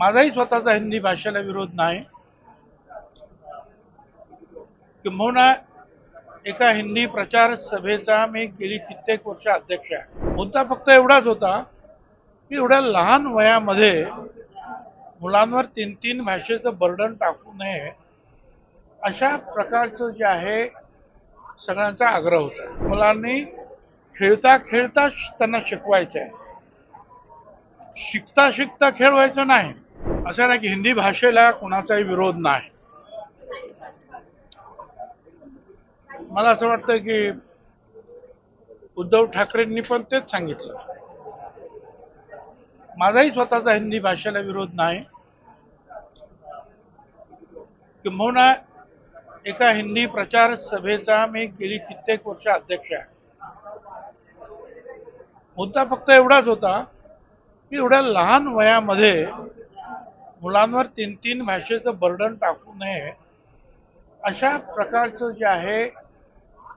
माझाही स्वतःचा हिंदी भाषेला विरोध नाही. किंबहुना एका हिंदी प्रचार सभेचा मी गेली कित्येक वर्ष अध्यक्ष आहे. मुद्दा फक्त एवढाच होता की एवढ्या लहान वयामध्ये मुलांवर तीन तीन भाषेचं बर्डन टाकू नये अशा प्रकारचं जे आहे सगळ्यांचा आग्रह होता. मुलांनी खेळता खेळता त्यांना शिकवायचं आहे शिकता शिकता खेळवायचं नाही. असं नाही की हिंदी भाषेला कोणाचाही विरोध नाही. मला असं वाटतं की उद्धव ठाकरेंनी पण तेच सांगितलं. माझाही स्वतःचा हिंदी भाषेला विरोध नाही. किंबहुना एका हिंदी प्रचार सभेचा मी गेली कित्येक वर्ष अध्यक्ष आहे. मुद्दा फक्त एवढाच होता की एवढ्या लहान वयामध्ये मुलांवर तीन तीन भाषेचं बर्डन टाकू नये अशा प्रकारचं जे आहे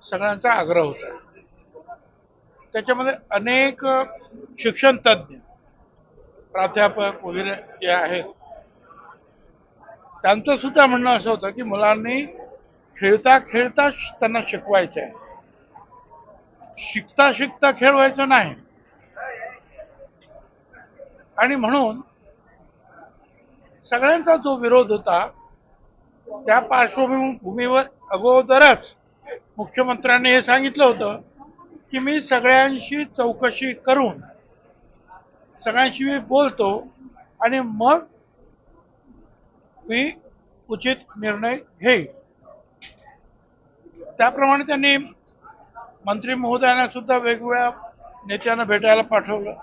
सगळ्यांचा आग्रह होता. त्याच्यामध्ये अनेक शिक्षण तज्ज्ञ प्राध्यापक वगैरे जे आहेत त्यांचं सुद्धा म्हणणं असं होतं की मुलांनी खेळता खेळता त्यांना शिकवायचं आहे शिकता शिकता खेळवायचं नाही. आणि म्हणून सगळ्यांचा जो विरोध होता त्या पार्श्वभूमीवर अगोदरच मुख्यमंत्र्यांनी हे सांगितलं होतं की मी सगळ्यांशी चौकशी करून सगळ्यांशी मी बोलतो आणि मग मी उचित निर्णय घेईल. त्याप्रमाणे त्यांनी मंत्री महोदयांना सुद्धा वेगवेगळ्या नेत्यांना भेटायला पाठवलं.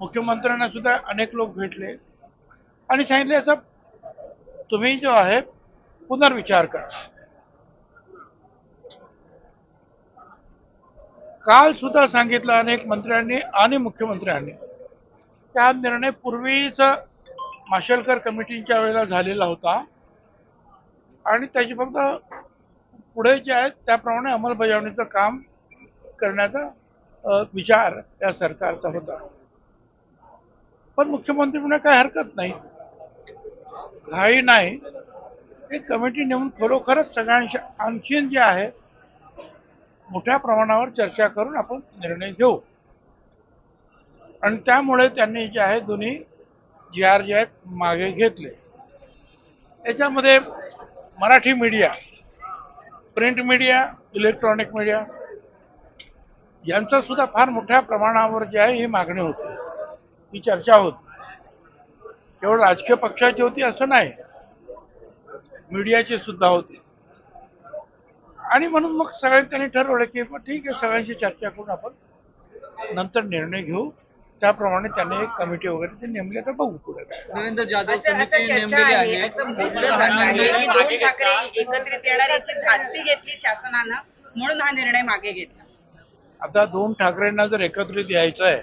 मुख्यमंत्र्यांना सुद्धा अनेक लोक भेटले. आणि सांगितले असं तुम्ही जो आहे पुनर्विचार करा. काल सुद्धा सांगितलं अनेक मंत्र्यांनी आणि मुख्यमंत्र्यांनी त्या निर्णय पूर्वीच माशेलकर कमिटीच्या वेळेला झालेला होता. आणि त्याची फक्त पुढे जे आहेत त्याप्रमाणे अंमलबजावणीचं काम करण्याचा विचार या सरकारचा होता. पण मुख्यमंत्री म्हणून काही हरकत नाही. घाई नाही. एक कमिटी नेमून खरोखरच सगळ्यांशी आणखीन जे आहे मोठ्या प्रमाणावर चर्चा करून आपण निर्णय घेऊ. आणि त्यामुळे त्यांनी जे आहे दोन्ही जी आर जे आहेत मागे घेतले. याच्यामध्ये Marathi media print media electronic media यांचं सुद्धा फार मोठ्या प्रमाणावर जे आहे ही मागणी होती. ही चर्चा होती. केवळ राजकीय पक्षाची होती असं नाही. मीडियाची सुद्धा होती. आणि म्हणून मग सगळ्यांनी त्यांनी ठरवलं की मग ठीक आहे सगळ्यांशी चर्चा करून आपण नंतर निर्णय घेऊ. त्याप्रमाणे त्यांनी एक कमिटी वगैरे ते नेमली. तर बघू पुढे. नरेंद्र जाधव ठाकरे एकत्रित येणार याची खात्री घेतली शासनानं म्हणून हा निर्णय मागे घेतला. आता दोन ठाकरेंना जर एकत्रित यायचं आहे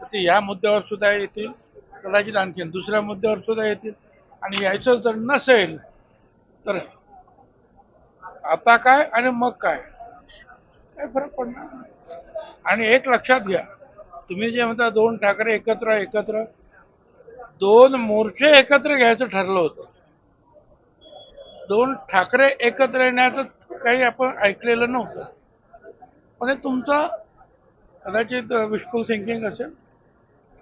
तर ते या मुद्द्यावर सुद्धा येतील. कदाचित आणखीन दुसऱ्या मुद्द्यावर सुद्धा येतील. आणि यायचं जर नसेल तर आता काय आणि मग काय? काय फरक पडणार नाही. आणि एक लक्षात घ्या तुम्ही जे म्हणता दोन ठाकरे एकत्र एकत्र दोन मोर्चे एकत्र घ्यायचं ठरलं होतं. दोन ठाकरे एकत्र येण्याचं काही आपण ऐकलेलं नव्हतं. पण तुमचं कदाचित विशफुल थिंकिंग असेल